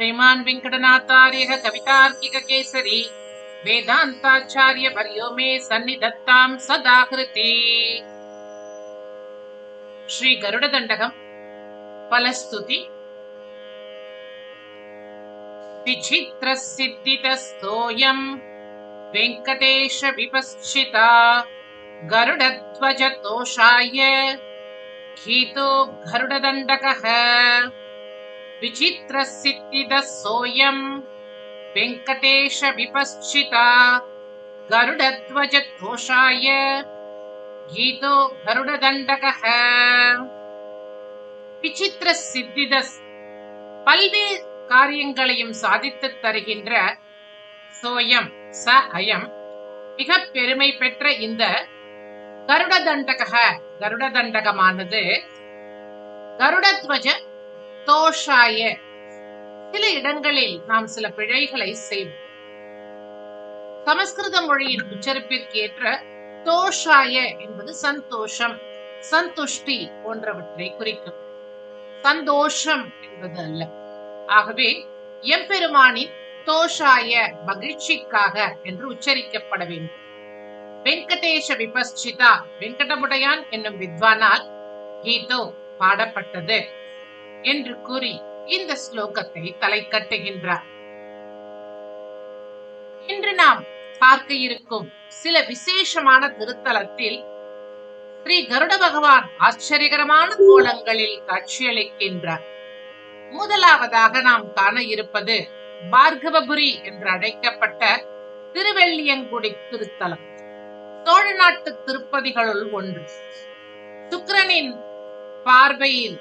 श्रीमान् वेङ्कटनाथार्यः कवितार्किककेसरी वेदान्ताचार्यवर्यो मे सन्निधत्ताम् सदाहृति। श्रीगरुडदण्डकम् फलस्तुति। विचित्रसिद्धितस्तोऽयम् वेङ्कटेशविपश्चिता। गरुडध्वजतोषाय गीतो गरुडदण्डकः विचित्रसिद्धिदः सोऽयम् वेङ्कटेशविपश्चिता गरुडध्वजतोषाय गीतो गरुडदण्डकः விசித்திர சித்திதஸ் பல்வேறு காரியங்களையும் சாதித்துத் தருகின்ற சோயம் ச அயம் மிக பெருமை பெற்ற இந்த கருட தண்டக கருட தண்டகமானது கருடத்வஜ தோஷாய சில இடங்களில் நாம் சில பிழைகளை செய்வோம். சமஸ்கிருத மொழியின் உச்சரிப்பிற்கு ஏற்ற தோஷாய என்பது சந்தோஷம் சந்துஷ்டி போன்றவற்றை குறிக்கும். சந்தோஷம் என்பது அல்ல. ஆகவே எம்பெருமானின் தோஷாய மகிழ்ச்சிக்காக என்று உச்சரிக்கப்பட வேண்டும். வெங்கடேஷ விபஸ்சிதா வெங்கடமுடையான் என்னும் வித்வானால் கீதோ பாடப்பட்டது. என்று கூறி இந்த ஸ்லோகத்தை தலை கட்டுகின்றார். இன்று நாம் பார்க்க இருக்கும் சில விசேஷமான திருத்தலத்தில் ஸ்ரீ கருட பகவான் ஆச்சரியகரமான கோலங்களில் காட்சியளிக்கின்றார். முதலாவதாக நாம் காண இருப்பது பார்கவபுரி என்று அழைக்கப்பட்ட திருவெள்ளியங்குடி திருத்தலம். சோழ நாட்டு திருப்பதிகளுள் ஒன்று. சுக்கிரனின் பார்வையில்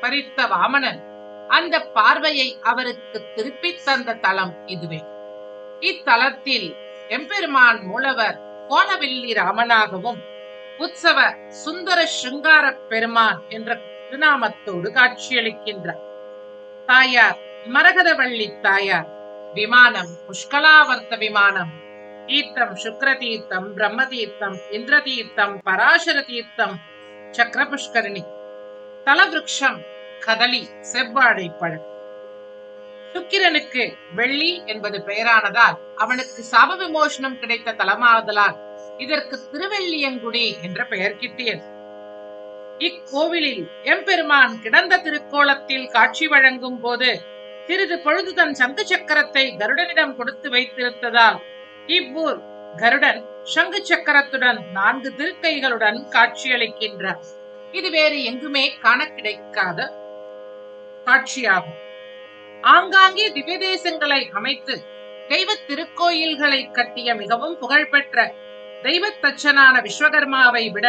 பறித்த வாமனன். அந்த பார்வையை அவருக்கு திருப்பி தந்த தலம் இதுவே. இத்தலத்தில் எம்பெருமான் மூலவர் கோலவில்லி ராமனாகவும் உற்சவ சுந்தர சிருங்கார பெருமான் என்ற திருநாமத்தோடு காட்சியளிக்கின்றார். தாயார் மரகதவள்ளி தாயார் விமானம் புஷ்கலாவர்த்த விமானம் தீர்த்தம் சுக்ர தீர்த்தம் பிரம்ம தீர்த்தம் இந்திர தீர்த்தம் பராசர தீர்த்தம் சக்கர புஷ்கரணி தலவிருக்ஷம் கதலி செவ்வாழை பழம். சுக்கிரனுக்கு வெள்ளி என்பது பெயரானதால் அவனுக்கு சாப விமோசனம் கிடைத்த தலமாதலால் இதற்கு திருவெள்ளியங்குடி என்ற பெயர் கிட்டியது. இக்கோவிலில் எம்பெருமான் கிடந்த திருக்கோலத்தில் காட்சி வழங்கும் போது சிறிது பொழுது தன் சங்கு சக்கரத்தை கருடனிடம் கொடுத்து வைத்திருந்ததால் இவ்வூர் கருடன் சங்கு சக்கரத்துடன் நான்கு திருக்கைகளுடன் காட்சியளிக்கின்றார். இது வேறு எங்குமே காண கிடைக்காத காட்சியாகும். ஆங்காங்கே திவ்ய தேசங்களை அமைத்து தெய்வ திருக்கோயில்களை கட்டிய மிகவும் புகழ்பெற்ற தெய்வத்தச்சனான விஸ்வகர்மாவை விட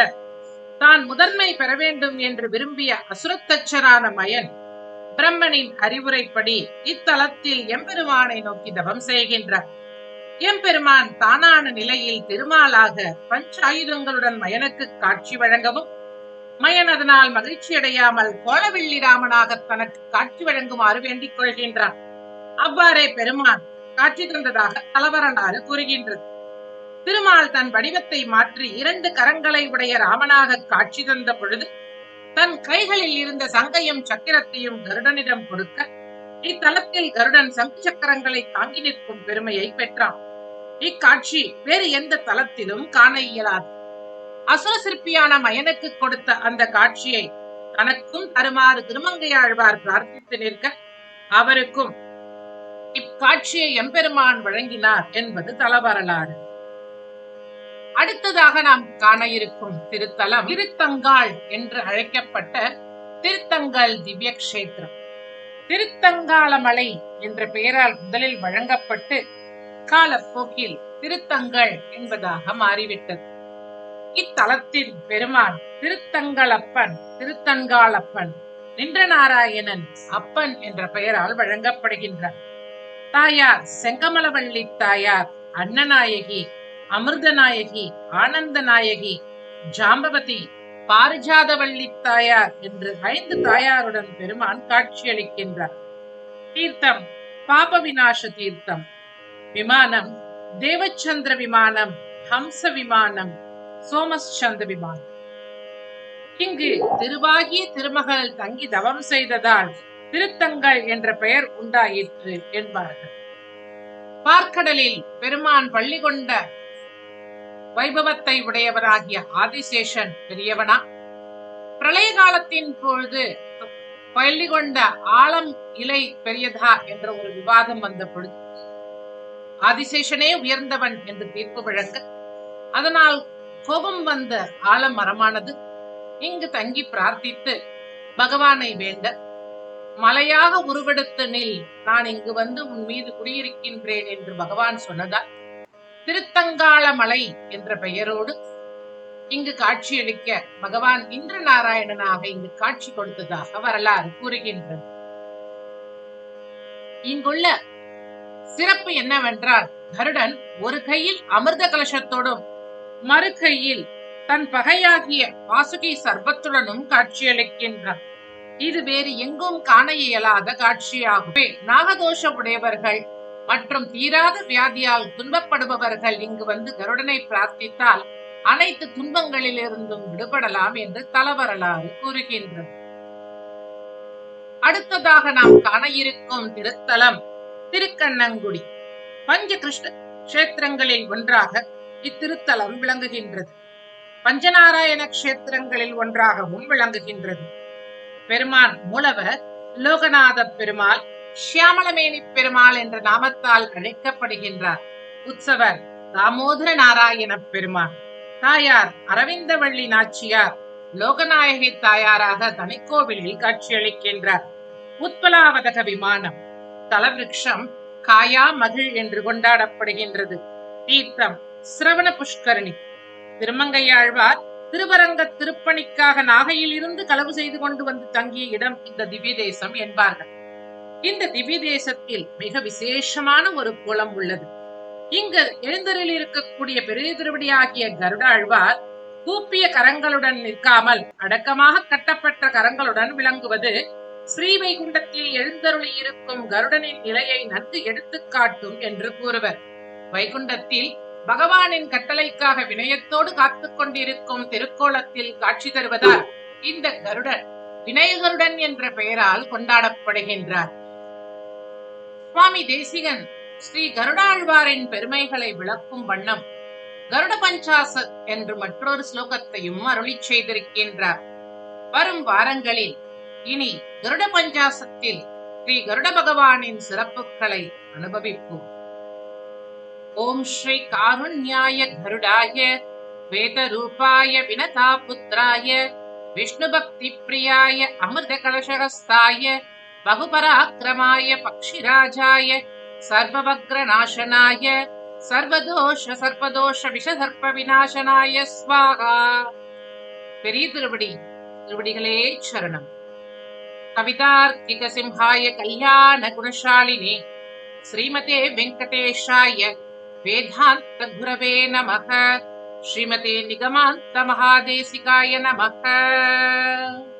தான் முதன்மை பெற வேண்டும் என்று விரும்பிய அசுரத்தச்சனான மயன் பிரம்மனின் அறிவுரைப்படி இத்தலத்தில் எம்பெருமானை நோக்கி தவம் செய்கின்றார் எம்பெருமான் தானான நிலையில் திருமாலாக பஞ்சாயுதங்களுடன் மயனுக்கு காட்சி வழங்கவும் மயன் அதனால் மகிழ்ச்சி அடையாமல் கோலவில்லி ராமனாக தனக்கு காட்சி வழங்குமாறு வேண்டிக் கொள்கின்றான். அவ்வாறே பெருமான் காட்சி தந்ததாக தலவரலாறு கூறுகின்றது. திருமால் தன் வடிவத்தை மாற்றி இரண்டு கரங்களை உடைய ராமனாக காட்சி தந்த பொழுது தன் கைகளில் இருந்த சங்கையும் சக்கரத்தையும் கருடனிடம் கொடுக்க இத்தலத்தில் கருடன் சங்கு சக்கரங்களை தாங்கி நிற்கும் பெருமையை பெற்றான். இக்காட்சி வேறு எந்த தலத்திலும் காண இயலாது. அசுர சிற்பியான மயனுக்கு கொடுத்த அந்த காட்சியை தனக்கும் தருமாறு திருமங்கையாழ்வார் பிரார்த்தித்து நிற்க அவருக்கும் இக்காட்சியை எம்பெருமான் வழங்கினார் என்பது தலவரலாறு. அடுத்ததாக நாம் காண இருக்கும் திருத்தலம் திருத்தங்காள் என்று அழைக்கப்பட்ட திருத்தங்கல் திவ்ய கஷேத்திரம் திருத்தங்காளமலை என்ற பெயரால் முதலில் வழங்கப்பட்டு காலப்போக்கில் திருத்தங்கள் என்பதாக மாறிவிட்டது. இத்தலத்தில் பெருமான் திருத்தங்களப்பன் திருத்தங்காலப்பன் நின்ற நாராயணன் அப்பன் என்ற பெயரால் வழங்கப்படுகின்றார் தாயார் செங்கமலவள்ளி தாயார் அன்னநாயகி அமிர்தநாயகி ஆனந்த நாயகி ஜாம்பவதி பாரிஜாதவள்ளி தாயார் என்று ஐந்து தாயாருடன் பெருமான் காட்சியளிக்கின்றார். தீர்த்தம் பாப விநாச தீர்த்தம் விமானம் தேவச்சந்திர விமானம் ஹம்ச விமானம் சோமச்சந்த விமானம். இங்கு திருவாகிய திருமகள் தங்கி தவம் செய்ததால் திருத்தங்கள் என்ற பெயர் உண்டாயிற்று என்பார்கள். பார்க்கடலில் பெருமான் பள்ளி கொண்ட வைபவத்தை உடையவராகிய ஆதிசேஷன் பெரியவனா? பிரளய காலத்தின் பொழுது பள்ளி கொண்ட ஆழம் இலை பெரியதா என்ற ஒரு விவாதம் வந்த பொழுது ஆதிசேஷனே உயர்ந்தவன் என்று தீர்ப்பு வழங்க அதனால் கோபம் வந்த ஆலமரமானது இங்கு தங்கி பிரார்த்தித்து பகவானை வேண்ட மலையாக உருவெடுத்த நில் நான் இங்கு வந்து உன் மீது குடியிருக்கின்றேன் என்று பகவான் சொன்னதால் திருத்தங்காள மலை என்ற பெயரோடு இங்கு காட்சியளிக்க பகவான் இந்திர நாராயணனாக இங்கு காட்சி கொடுத்ததாக வரலாறு கூறுகின்றது. இங்குள்ள சிறப்பு என்னவென்றால் கருடன் ஒரு கையில் அமிர்த கலசத்தோடும் மறு தன் பகையாகிய வாசுகி சர்பத்துடனும் காட்சியளிக்கின்றான். இது வேறு எங்கும் காண இயலாத காட்சியாகவே நாகதோஷ உடையவர்கள் மற்றும் தீராத வியாதியால் துன்பப்படுபவர்கள் இங்கு வந்து கருடனை பிரார்த்தித்தால் அனைத்து துன்பங்களிலிருந்தும் விடுபடலாம் என்று தலவரலாறு கூறுகின்றது. அடுத்ததாக நாம் காண இருக்கும் திருத்தலம் திருக்கண்ணங்குடி. பஞ்ச கிருஷ்ண கஷேத்திரங்களில் ஒன்றாக இத்திருத்தலம் விளங்குகின்றது. பஞ்சநாராயண கஷேத்திரங்களில் ஒன்றாகவும் விளங்குகின்றது. பெருமான் மூலவர் லோகநாத பெருமாள் ஷியாமளமேனி பெருமாள் என்ற நாமத்தால் அழைக்கப்படுகின்றார். உற்சவர் தாமோதர நாராயண பெருமாள் தாயார் அரவிந்தவள்ளி நாச்சியார் லோகநாயகி தாயாராக தனிக்கோவிலில் காட்சியளிக்கின்றார். உத்பலாவதக விமானம் தலவிருக்ஷம் காயா மகிழ் என்று கொண்டாடப்படுகின்றது. தீர்த்தம் சிரவண புஷ்கரணி. திருமங்கையாழ்வார் திருவரங்க திருப்பணிக்காக நாகையில் இருந்து களவு செய்து கொண்டு வந்து தங்கிய இடம் இந்த திவ்ய தேசம் என்பார்கள். இந்த திவ்ய தேசத்தில் மிக விசேஷமான ஒரு குளம் உள்ளது. இங்கு எழுந்தரில் இருக்கக்கூடிய பெரிய திருவடி ஆகிய கருடாழ்வார் கூப்பிய கரங்களுடன் நிற்காமல் அடக்கமாக கட்டப்பட்ட கரங்களுடன் விளங்குவது ஸ்ரீவைகுண்டத்தில் எழுந்தருளி இருக்கும் கருடனின் நிலையை நன்கு எடுத்துக்காட்டும் என்று கூறுவர். வைகுண்டத்தில் பகவானின் கட்டளைக்காக வினயத்தோடு காத்துக் கொண்டிருக்கும் திருக்கோலத்தில் காட்சி தருவதால் இந்த கருடன் விநாயகருடன் என்ற பெயரால் கொண்டாடப்படுகின்றார். சுவாமி தேசிகன் ஸ்ரீ கருடாழ்வாரின் பெருமைகளை விளக்கும் வண்ணம் கருட பஞ்சாசத் என்று மற்றொரு ஸ்லோகத்தையும் அருளி செய்திருக்கின்றார். வரும் வாரங்களில் இனி கருட பஞ்சாசத்தில் ஸ்ரீ கருட பகவானின் சிறப்புகளை அனுபவிப்போம். ஓம் ஸ்ரீ காருண்யாய கருடாய வேத ரூபாய வினதா புத்திராய விஷ்ணு பக்தி பிரியாய அமிர்த கலசகஸ்தாய பகுபராக்கிரமாய பக்ஷிராஜாய சர்வவக்ர நாசனாய சர்வதோஷ சர்வதோஷ விஷசர்ப்ப விநாசனாய ஸ்வாகா பெரிய திருவடி திருவடிகளே சரணம் கவிதார்க்கிக சிம்ஹாய கல்யாண குணசாலினி ஸ்ரீமதே வெங்கடேஷாய वेदान्तगुरवे नमः। श्रीमते निगमान्तमहादेशिकाय नमः।